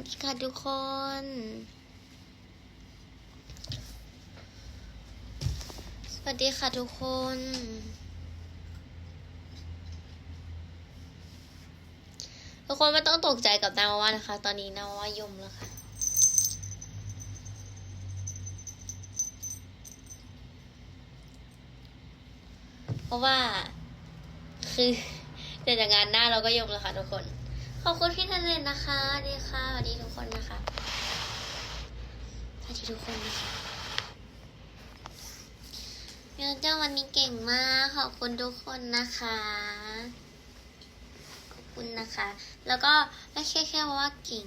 วัสดีค่ะทุกคนสวัสดีค่ะทุกคนทุกคนไม่ต้องตกใจกับนาวานะคะ ตอนนี้นาวายมแล้วค่ะเพราะว่า คือเดี๋ยวจากงานหน้าเราก็ยมแล้วค่ะทุกคน ขอบคุณพี่ทะเลนนะคะสวัสดีค่ะสวัสดีทุกคนนะคะสวัสดีทุกคนนะคะเดี๋ยวเจ้าวันนี้เก่งมาก ขอบคุณทุกคนนะคะ ขอบคุณนะคะ แล้วก็ไม่แค่แค่ว่าเก่ง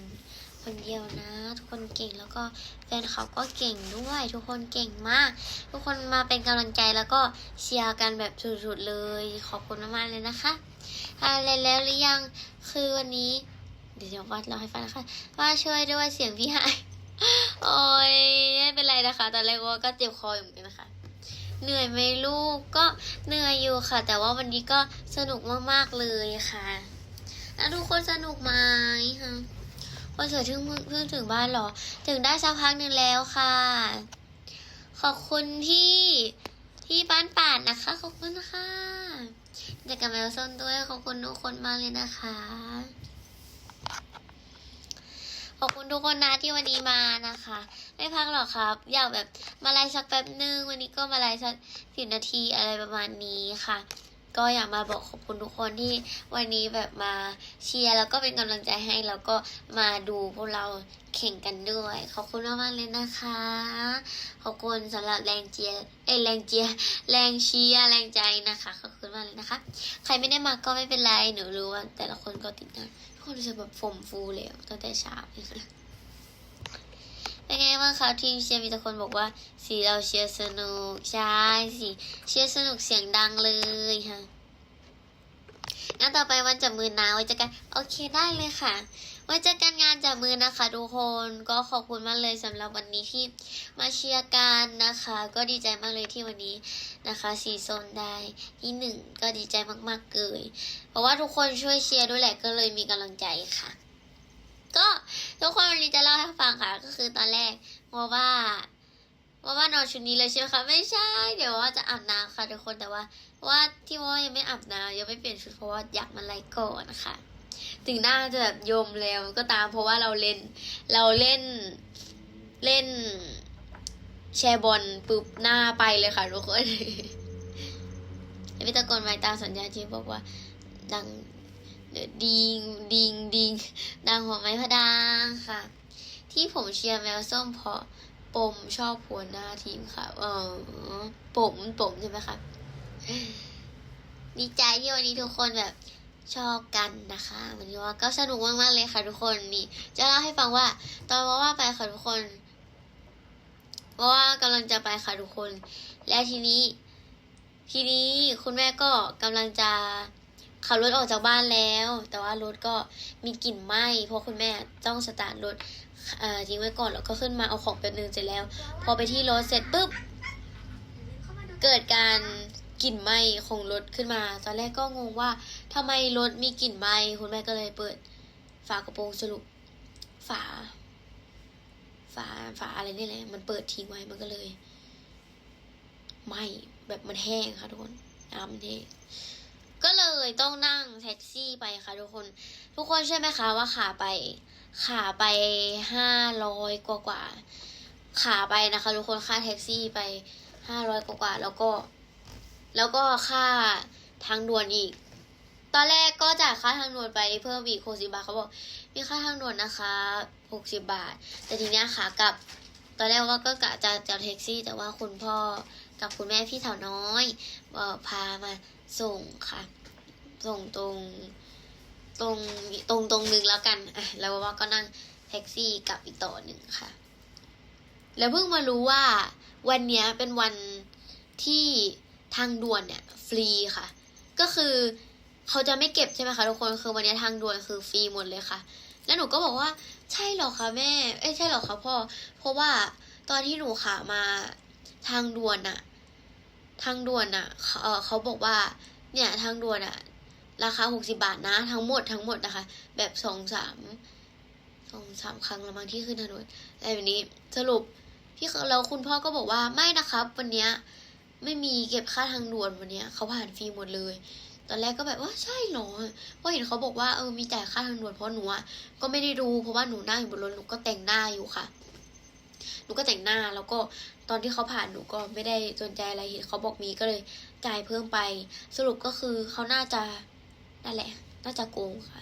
คนเดียวนะ ทุกคนเก่งแล้วก็แฟนเขาก็เก่งด้วย ทุกคนเก่งมาก ทุกคนมาเป็นกำลังใจแล้วก็เชียร์กันแบบสุดๆเลย ขอบคุณมากๆเลยนะคะ อะไรแล้วหรือยัง คือวันนี้ เดี๋ยววัดเราให้ฟังนะคะ ว่าช่วยด้วยเสียงพี่หาย โอ้ยไม่เป็นไรนะคะ ตอนแรกว่าก็เจ็บคออยู่เหมือนกันนะคะ เหนื่อยไหมลูก ก็เหนื่อยอยู่ค่ะ แต่ว่าวันนี้ก็สนุกมากๆเลยค่ะ แล้วทุกคนสนุกไหมฮะคนสวยถึงเพิ่งเพิ่งถึงบ้านเหรอ ถึงได้สักพักหนึ่งแล้วค่ะ ขอบคุณที่ที่บ้านป่านนะคะ ขอบคุณค่ะ เด็กกับแมวส้นด้วยขอบคุณทุกคนมากเลยนะคะ ขอบคุณทุกคนนะที่วันนี้มานะคะ ไม่พักหรอกครับ อยากแบบมาไลฟ์สักแป๊บนึงวันนี้ก็มาไลฟ์สักสิบนาทีอะไรประมาณนี้ค่ะ ก็อยากมาบอกขอบคุณทุกคนที่วันนี้แบบมาเชียร์แล้วก็เป็นกำลังใจให้แล้วก็มาดูพวกเราแข่งกันด้วย ขอบคุณมากๆเลยนะคะ ขอบคุณสำหรับแรงเชียร์เอ้แรงเชียร์แรงเชียร์แรงใจนะคะ ขอบคุณมากเลยนะคะ ใครไม่ได้มาก็ไม่เป็นไรหนูรู้ว่าแต่ละคนก็ติดงานทุกคนรู้สึกแบบฟมฟูเลยตั้งแต่เช้าเป็นไงบ้างคะทีมเชียร์มีแต่คนบอกว่าสีเราเชียร์สนุกใช่สิเชียร์สนุกเสียงดังเลยค่ะ งั้นต่อไปวันจับมือนะไว้เจอกัน โอเคได้เลยค่ะไว้เจอกันงานจับมือนะคะ ทุกคนก็ขอบคุณมากเลยสำหรับวันนี้ที่มาเชียร์กันนะคะ ก็ดีใจมากเลยที่วันนี้นะคะสีโซนได้ที่หนึ่งก็ดีใจมากๆเลยเพราะว่าทุกคนช่วยเชียร์ด้วยแหละก็เลยมีกำลังใจค่ะ ก็ทุกคนวันนี้จะเล่าให้ฟังค่ะ ก็คือตอนแรกว่าว่า ว่าว่านอนชุดนี้เลยใช่ไหมคะไม่ใช่ เดี๋ยวว่าจะอาบน้ำค่ะทุกคนแต่ว่า ว่าที่ว่ายังไม่อาบน้ำยังไม่เปลี่ยนชุดเพราะว่าอยากมาไลก่อนนะคะถึงหน้าจะแบบยมแล้วก็ตามเพราะว่าเราเล่น เราเล่นเล่น แชร์บอลปุ๊บหน้าไปเลยค่ะทุกคนพี่ตะโกนไว้ตามสัญญาที่บอกว่า ดังดิงดิงดิงดังหัวไม้พะดางค่ะ ที่ผมเชียร์แมวส้มเพราะ ปมชอบหัวหน้าทีมค่ะ เออปมปมใช่ไหมคะ ดีใจที่วันนี้ทุกคนแบบชอบกันนะคะวันนี้ว่าก็สนุกมากๆเลยค่ะทุกคนนี่ จะเล่าให้ฟังว่า ตอนว่าว่าไปค่ะทุกคนว่าว่ากำลังจะไปค่ะทุกคน แล้วทีนี้ ทีนี้คุณแม่ก็กำลังจะขับรถออกจากบ้านแล้ว แต่ว่ารถก็มีกลิ่นไหม้เพราะคุณแม่ต้องสตาร์ทรถ ทิ้งไว้ก่อนแล้วก็ขึ้นมาเอาของแป๊บนึงเสร็จแล้ว พอไปที่รถเสร็จปุ๊บ เกิดการกลิ่นไหม้ของรถขึ้นมา ตอนแรกก็งงว่าทำไมรถมีกลิ่นไหม้คุณแม่ก็เลยเปิด ฝากระโปรงสรุป ฝา ฝาฝาอะไรนี่แหละ มันเปิดทิ้งไว้มันก็เลยไหม้แบบมันแห้งค่ะทุกคนน้ำมันแห้งก็เลยต้องนั่งแท็กซี่ไปค่ะทุกคน ทุกคนใช่ไหมคะว่าขาไป ขาไปห้าร้อยกว่ากว่าขาไปนะคะทุกคนค่าแท็กซี่ไปห้าร้อยกว่ากว่าแล้วก็ แล้วก็ค่าทางด่วนอีก ตอนแรกก็จ่ายค่าทางด่วนไปเพิ่มอีกหกสิบาทเขาบอกมีค่าทางด่วนนะคะหกสิบาท แต่ทีเนี้ยขากลับ ตอนแรกว่าก็กะจะจะแท็กซี่ แต่ว่าคุณพ่อกับคุณแม่พี่เถาน้อยเออพามาส่งค่ะ ส่งตรง ตรงตรงตรงนึงแล้วกันอะแล้วว่าก็นั่งแท็กซี่กลับอีกต่อหนึ่งค่ะ แล้วเพิ่งมารู้ว่าวันเนี้ยเป็นวันที่ทางด่วนเนี่ยฟรีค่ะ ก็คือเขาจะไม่เก็บใช่ไหมคะทุกคนคือวันเนี้ยทางด่วนคือฟรีหมดเลยค่ะ แล้วหนูก็บอกว่าใช่หรอคะแม่เอ้ใช่หรอคะพ่อ เพราะว่าตอนที่หนูขามาทางด่วนอะทางด่วนอะเขาเออเขาบอกว่า เนี่ยทางด่วนอะ ราคาหกสิบาทนะ ทั้งหมดทั้งหมดนะคะ แบบสองสามสองสามครั้งล้วมั้งที่ขึ้นถนนอะไรแบบนี้สรุปพี่เขาคุณพ่อก็บอกว่าไม่นะครับ วันเนี้ยไม่มีเก็บค่าทางด่วนวันเนี้ยเขาผ่านฟรีหมดเลย ตอนแรกก็แบบว่าใช่เหรอเพราะเห็นเขาบอกว่าเออมีจ่ายค่าทางด่วนเพราะหนูอะก็ไม่ได้ดูเพราะว่าหนูนั่งอยู่บนรถหนูก็แต่งหน้าอยู่ค่ะหนูก็แต่งหน้าแล้วก็ตอนที่เขาผ่านหนูก็ไม่ได้สนใจอะไรเห็นเขาบอกมีก็เลยจ่ายเพิ่มไป สรุปก็คือเขาน่าจะ นั่นแหละ น่าจะโกงค่ะ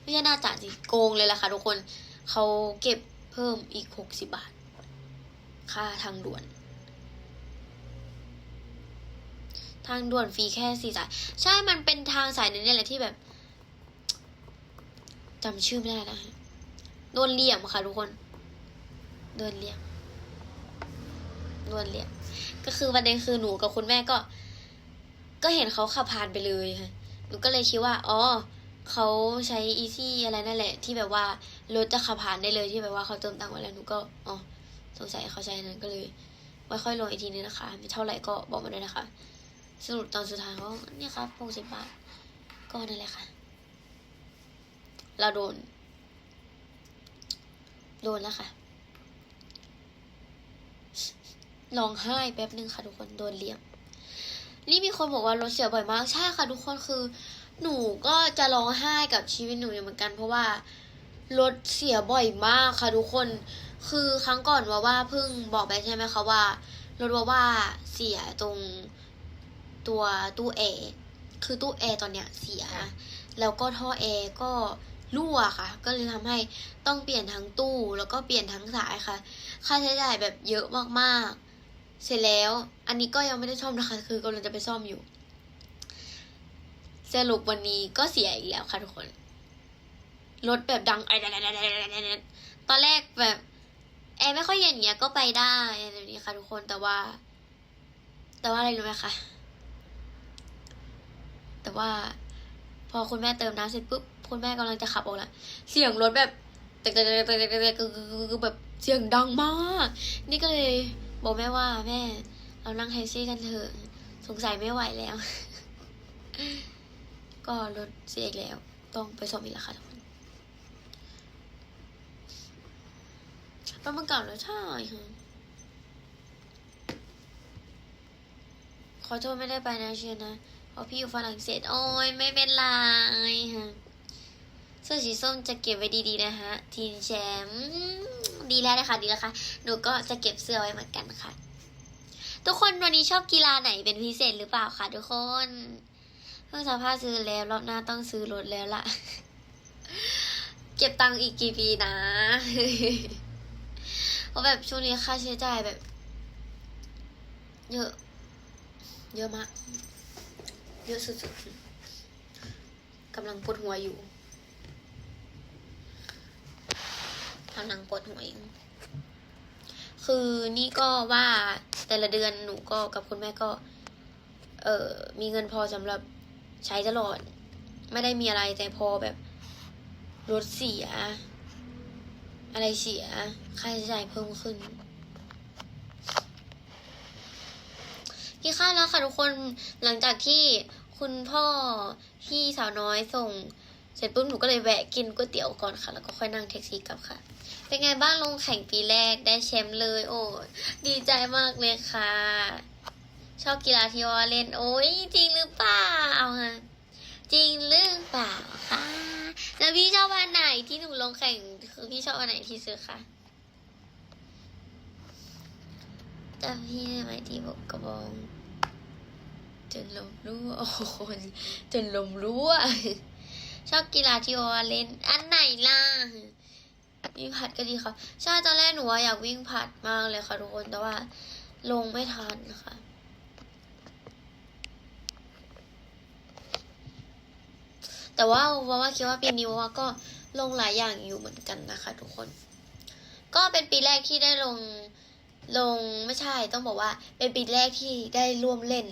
ไม่ใช่น่าจะสิโกงเลยแหละค่ะ ทุกคนเขาเก็บเพิ่มอีกหกสิบาท ค่าทางด่วน ทางด่วนฟรีแค่สี่สาย ใช่มันเป็นทางสายนึงเนี่ยแหละที่แบบจำชื่อไม่ได้นะโดนเหลี่ยมค่ะ ทุกคนโดนเหลี่ยมโดนเหลี่ยม ก็คือประเด็นคือหนูกับคุณแม่ก็ ก็เห็นเขาขับผ่านไปเลยค่ะ หนูก็เลยคิดว่า อ๋อเขาใช้อีซี่อะไรนั่นแหละ ที่แบบว่ารถจะขับผ่านได้เลยที่แบบว่าเขาเติมตังค์ไว้แล้วหนูก็อ๋อสงสัยเขาใช้นั้นก็เลยไว้ค่อยลงอีกทีนึงนะคะมีเท่าไหร่ก็บอกมาด้วยนะคะ สรุปตอนสุดท้ายเขาเนี่ยครับหกสิบบาทก็นั่นแหละค่ะ เราโดน โดนแล้วค่ะร้องไห้แป๊บนึงค่ะทุกคนโดนเลี้ยง นี่มีคนบอกว่ารถเสียบ่อยมาก ใช่ค่ะทุกคนคือ หนูก็จะร้องไห้กับชีวิตหนูอยู่เหมือนกัน เพราะว่ารถเสียบ่อยมากค่ะทุกคน คือครั้งก่อนว่าว่าเพิ่งบอกไปใช่ไหมคะว่ารถว่าว่าเสียตรงตัวตู้แอร์คือตู้แอร์ตอนเนี้ยเสีย แล้วก็ท่อแอร์ก็รั่วค่ะ ก็เลยทำให้ต้องเปลี่ยนทั้งตู้แล้วก็เปลี่ยนทั้งสายค่ะ ค่าใช้จ่ายแบบเยอะมากๆ เสร็จแล้ว อันนี้ก็ยังไม่ได้ซ่อมนะคะ คือกำลังจะไปซ่อมอยู่ สรุปวันนี้ก็เสียอีกแล้วค่ะทุกคน รถแบบดังไอ้ตอนแรกแบบแอร์ไม่ค่อยเย็นเงี้ยก็ไปได้อะไรแบบนี้ค่ะทุกคน แต่ว่า แต่ว่าอะไรรู้ไหมคะ แต่ว่า พอคุณแม่เติมน้ำเสร็จปุ๊บ คุณแม่กำลังจะขับออกแล้วเสียงรถแบบแตกๆๆๆๆๆแบบเสียงดังมาก นี่ก็เลย บอกแม่ว่าแม่ เรานั่งแท็กซี่กันเถอะ สงสัยไม่ไหวแล้ว ก็รถเสียอีกแล้ว ต้องไปซ่อมอีกแล้วค่ะทุกคนรถมันเก่าแล้วใช่ค่ะขอโทษไม่ได้ไปนะเชียนะ เพราะพี่อยู่ฝรั่งเศส โอ้ยไม่เป็นไรฮะเสื้อสีส้มจะเก็บไว้ดีๆนะคะทีมแชมป์ ดีแล้วนะคะดีแล้วค่ะ หนูก็จะเก็บเสื้อไว้เหมือนกันค่ะ ทุกคนวันนี้ชอบกีฬาไหนเป็นพิเศษหรือเปล่าคะทุกคนเพิ่งสภาษณ์ซื้อแล้วรอบหน้าต้องซื้อรถแล้วล่ะ เก็บตังค์อีกกี่ปีนะเพราะแบบช่วงนี้ค่าใช้จ่ายแบบ เยอะ เยอะมาก เยอะสุดๆกำลังปวดหัวอยู่ กำลังปวดหัวอยู่คือนี่ก็ว่าแต่ละเดือนหนูก็กับคุณแม่ก็ เออมีเงินพอสำหรับใช้ตลอด ไม่ได้มีอะไรแต่พอแบบรถเสีย อะไรเสียค่าใช้จ่ายเพิ่มขึ้นกินข้าวแล้วค่ะทุกคนหลังจากที่คุณพ่อพี่สาวน้อยส่ง เสร็จปุ๊บหนูก็เลยแวะกินก๋วยเตี๋ยวก่อนค่ะ แล้วก็ค่อยนั่งแท็กซี่กลับค่ะ เป็นไงบ้างลงแข่งปีแรกได้แชมป์เลย โอ้ดีใจมากเลยค่ะ ชอบกีฬาที่ว่าเล่น โอ้ยจริงหรือเปล่าเอาฮะจริงหรือเปล่าคะแล้วพี่ชอบอันไหนที่หนูลงแข่งคือพี่ชอบอันไหนที่สุดคะจำพี่ได้ไหมที่บอกกระบองจนลมรั่วโอ้โหจนลมรั่วชอบกีฬาที่ว่าเล่น อันไหนล่ะ วิ่งผัดก็ดีค่ะ ใช่ตอนแรกหนูว่าอยากวิ่งผัดมากเลยค่ะทุกคน แต่ว่าลงไม่ทันค่ะแต่ว่าว่าว่าคิดว่าปีนี้ว่าก็ลงหลายอย่างอยู่เหมือนกันนะคะ ทุกคน ก็เป็นปีแรกที่ได้ลงลงไม่ใช่ต้องบอกว่า เป็นปีแรกที่ได้ร่วมเล่น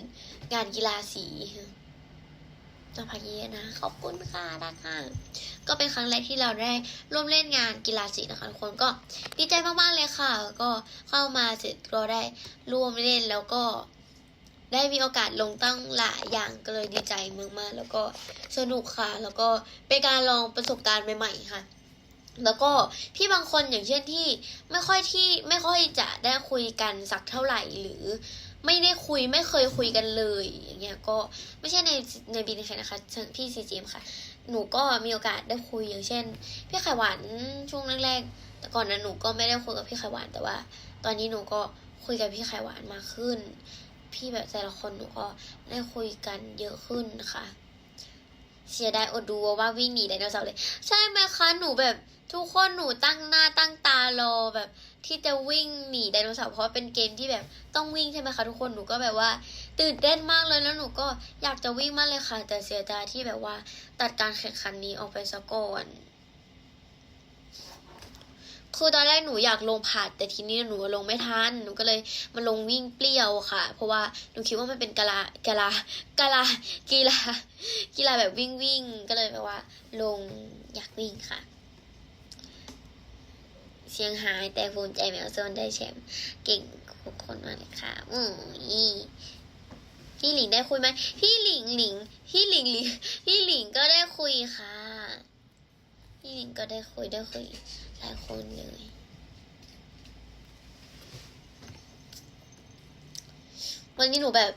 งานกีฬาสีเจ้าพายีนะ ขอบคุณค่ะนะคะก็เป็นครั้งแรกที่เราได้ร่วมเล่นงานกีฬาสีนะคะทุกคนก็ดีใจมากๆเลยค่ะ ก็เข้ามาเสร็จก็ได้ร่วมเล่นแล้วก็ได้มีโอกาสลงตั้งหลายอย่างก็เลยดีใจมากๆแล้วก็สนุกค่ะ แล้วก็เป็นการลองประสบการณ์ใหม่ๆค่ะ แล้วก็พี่บางคนอย่างเช่นที่ไม่ค่อยที่ไม่ค่อยจะได้คุยกันสักเท่าไหร่หรือ ไม่ได้คุยไม่เคยคุยกันเลย อย่างเงี้ยก็ไม่ใช่ในในบินแค่นะคะพี่ซีจีมค่ะ หนูก็มีโอกาสได้คุยอย่างเช่น พี่ไข่หวานช่วงแรกๆแต่ก่อนนั้นหนูก็ไม่ได้คุยกับพี่ไข่หวานแต่ว่า ตอนนี้หนูก็คุยกับพี่ไข่หวานมากขึ้น พี่แบบแต่ละคนหนูก็ได้คุยกันเยอะขึ้นนะคะเสียดายอดดูว่าวิ่งหนีไดโนเสาร์เลย ใช่ไหมคะ หนูแบบทุกคนหนูตั้งหน้าตั้งตารอแบบ ที่จะวิ่งหนีไดโนเสาร์เพราะเป็นเกมที่แบบต้องวิ่งใช่ไหมคะทุกคนหนูก็แบบว่า ตื่นเต้นมากเลยแล้วหนูก็อยากจะวิ่งมากเลยค่ะ แต่เสียดายที่แบบว่าตัดการแข่งขันนี้ออกไปซะก่อนคือตอนแรกหนูอยากลงผัดแต่ทีนี้หนูลงไม่ทันหนูก็เลยมาลงวิ่งเปรี้ยวค่ะ เพราะว่าหนูคิดว่ามันเป็นกีฬากีฬากีฬากีฬากีฬาแบบวิ่งวิ่งก็เลยแบบว่า ลงอยากวิ่งค่ะ เสียงหาย แต่ภูมิใจแมวโซนได้แชมป์เก่งทุกคนมากเลยค่ะ อืมพี่หลิงได้คุยไหมพี่หลิงหลิง พี่หลิงหลิง พี่หลิงก็ได้คุยค่ะ พี่หลิงก็ได้คุยได้คุยหลายคนเลยวันนี้หนูแบบ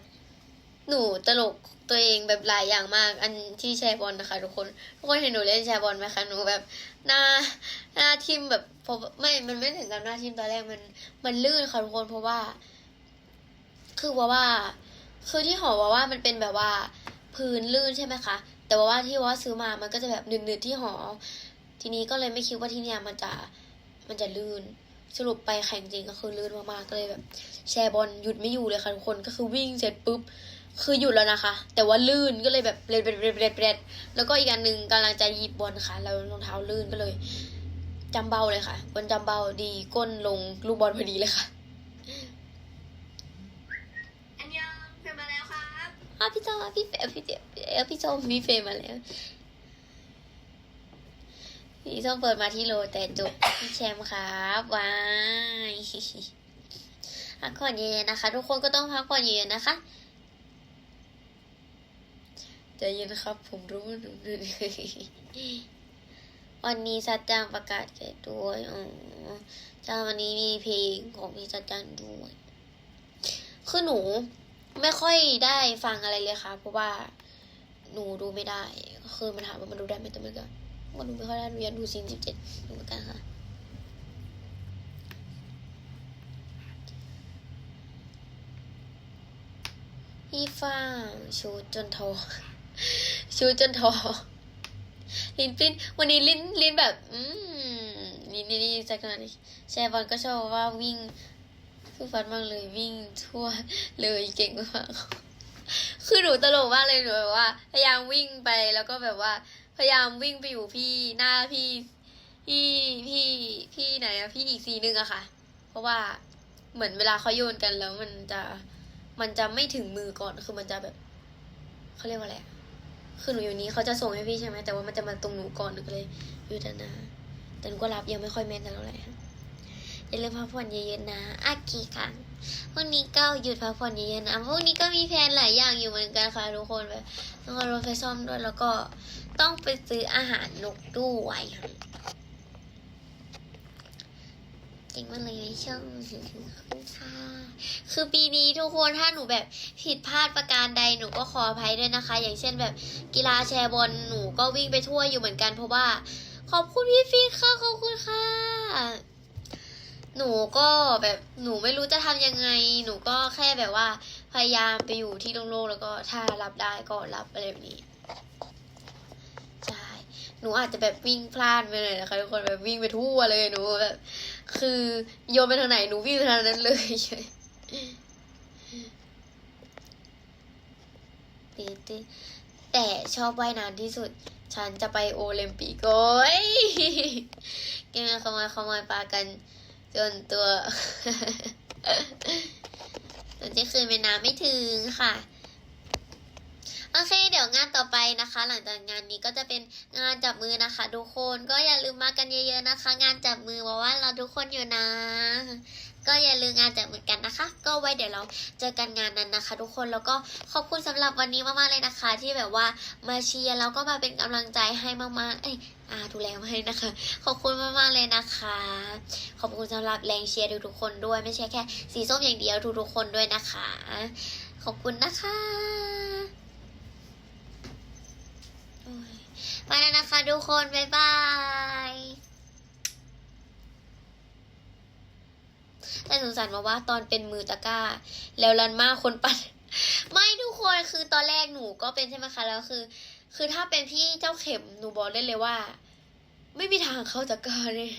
หนูตลกตัวเองแบบหลายอย่างมาก อันที่แชร์บอลนะคะ ทุกคน ทุกคนเห็นหนูเล่นแชร์บอลไหมคะหนูแบบหน้าหน้าทิมแบบ พอไม่ มันไม่ถึงกับหน้าทิมตอนแรกมัน มันลื่นค่ะทุกคนเพราะว่า คือว่าว่า คือที่หอว่าว่ามันเป็นแบบว่า พื้นลื่นใช่ไหมคะ แต่ว่าว่าที่ว่าซื้อมา มันก็จะแบบหนืดๆที่หอ ทีนี้ก็เลยไม่คิดว่าที่เนี่ยมันจะ มันจะลื่น สรุปไปแข่งจริงก็คือลื่นมากๆก็เลยแบบ แชร์บอลหยุดไม่อยู่เลยค่ะทุกคน ก็คือวิ่งเสร็จปุ๊บ คือหยุดแล้วนะคะ แต่ว่าลื่นก็เลยแบบเรดเบรดเบรดเบรดเบรดแล้วก็อีกอันหนึ่งกำลังจะหยิบบอลค่ะ แล้วรองเท้าลื่นก็เลย จำเบาเลยค่ะบอลจำเบาดีก้นลงลูกบอลพอดีเลยค่ะอันยังเฟรมมาแล้วครับอ้าวพี่จอพี่เฟพี่เจเออพี่จอมพี่เฟรมมาแล้วพี่ส้มเปิดมาที่โลแต่จบพี่แชมป์ครับว้ายพักผ่อนเย็นๆนะคะ ทุกคนก็ต้องพักผ่อนเย็นๆนะคะใจเย็นครับ ผมรู้ว่าหนูเหนื่อย วันนี้สัจจังประกาศเกิดด้วยอ๋อจ้าวันนี้มีเพลงของพี่สัจจังด้วย คือหนูไม่ค่อยได้ฟังอะไรเลยค่ะ เพราะว่าหนูดูไม่ได้ คือมันถามว่ามันดูได้ไหมแต่มันก็มันดูไม่ค่อยได้หนูยากดูซีนสิบเจ็ดเหมือนกันค่ะพี่ฟ้างชูจนทอชูจนทอ ลิ้นปิ้นวันนี้ลิ้นลิ้นแบบ อืมลิ้นนี่นี่จากนาดนี้แชร์บอลก็ชอบว่าวิ่งคือฟันมากเลยวิ่งทั่วเลยเก่งมากคือหนูตลกมากเลยหนูแบบว่าพยายามวิ่งไปแล้วก็แบบว่า พยายามวิ่งไปอยู่พี่หน้าพี่พี่พี่พี่ไหนอะพี่อีกสีนึงอะค่ะ เพราะว่าเหมือนเวลาเขาโยนกันแล้วมันจะมันจะไม่ถึงมือก่อนคือมันจะแบบเขาเรียกว่าอะไรอะ คือหนูอยู่นี้เขาจะส่งให้พี่ใช่ไหมแต่ว่ามันจะมาตรงหนูก่อนหนูก็เลยอยู่ด้านหน้าแต่หนูก็รับยังไม่ค่อยแม่นเท่าไหร่ค่ะอย่าลืมพักผ่อนเยอะๆนะอากีค่ะพรุ่งนี้ก็หยุดพักผ่อนเยอะๆนะพรุ่งนี้ก็มีแผนหลายอย่างอยู่เหมือนกันค่ะทุกคนแบบต้องรถไปซ่อมด้วยแล้วก็ต้องไปซื้ออาหารนกด้วย ค่ะเก่งมาเลยช่องขอบคุณค่ะคือปีนี้ทุกคนถ้าหนูแบบผิดพลาดประการใดหนูก็ขออภัยด้วยนะคะ อย่างเช่นแบบกีฬาแชร์บอลหนูก็วิ่งไปทั่วอยู่เหมือนกัน เพราะว่า ขอบคุณพี่ฟีค่ะขอบคุณค่ะ หนูก็แบบหนูไม่รู้จะทำยังไง หนูก็แค่แบบว่า พยายามไปอยู่ที่โล่งๆแล้วก็ถ้ารับได้ก็รับอะไรแบบนี้ใช่หนูอาจจะแบบวิ่งพลาดไปเลยนะคะทุกคนแบบวิ่งไปทั่วเลยหนูแบบ คือโยนไปทางไหนหนูวิ่งไปทางนั้นเลยตีตีแต่ชอบว่ายน้ำที่สุด ฉันจะไปโอลิมปิกโอ้ยเกมขโมยขโมยปลากัน จนตัวจนที่คืนไปน้ำไม่ถึงค่ะ โอเค เดี๋ยวงานต่อไปนะคะ หลังจากงานนี้ก็จะเป็นงานจับมือนะคะ ทุกคนก็อย่าลืมมากันเยอะๆนะคะ งานจับมือเพราะว่าเราทุกคนอยู่นะ ก็อย่าลืมงานจับมือกันนะคะ ก็ไว้เดี๋ยวเราเจอกันงานนั้นนะคะ ทุกคนแล้วก็ขอบคุณสำหรับวันนี้มากๆเลยนะคะ ที่แบบว่ามาเชียร์แล้วก็มาเป็นกำลังใจให้มากๆเอ้ยอ่าดูแลให้นะคะ ขอบคุณมากๆเลยนะคะ ขอบคุณสำหรับแรงเชียร์ทุกๆคนด้วยไม่ใช่แค่สีส้มอย่างเดียวทุกๆคนด้วยนะคะ ขอบคุณนะคะโอ้ย ไปแล้วนะคะทุกคน บ๊ายบาย แต่สงสารมาว่าตอนเป็นมือตะกร้า แล้วรันมาคนปัด ไม่ทุกคนคือตอนแรกหนูก็เป็นใช่ไหมคะ แล้วคือ คือถ้าเป็นพี่เจ้าเข็มหนูบอกได้เลยว่า ไม่มีทางเข้าตะกร้าเลย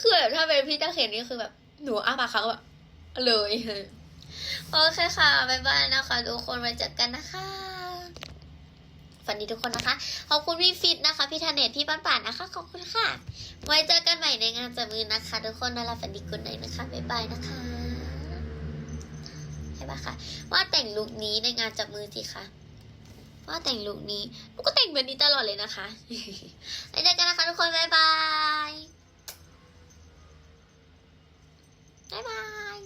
คือแบบถ้าเป็นพี่เจ้าเข็มนี่คือแบบหนูอ้าปากเขาแบบเลย โอเคค่ะ บ๊ายบายนะคะ ทุกคนไว้เจอกันนะคะ ฝันดีทุกคนนะคะ ขอบคุณพี่ฟิตนะคะ พี่ธเนศพี่ปันป่านนะคะ ขอบคุณค่ะ ไว้เจอกันใหม่ในงานจับมือนะคะ ทุกคนน่ารักฝันดีคุนไหนนะคะ บ๊ายบายนะคะใช่ปะคะว่าแต่งลุคนี้ในงานจับมือสิคะว่าแต่งลุคนี้ลูกก็แต่งแบบนี้ตลอดเลยนะคะไว้เจอกันนะคะทุกคน บ๊ายบาย บ๊ายบาย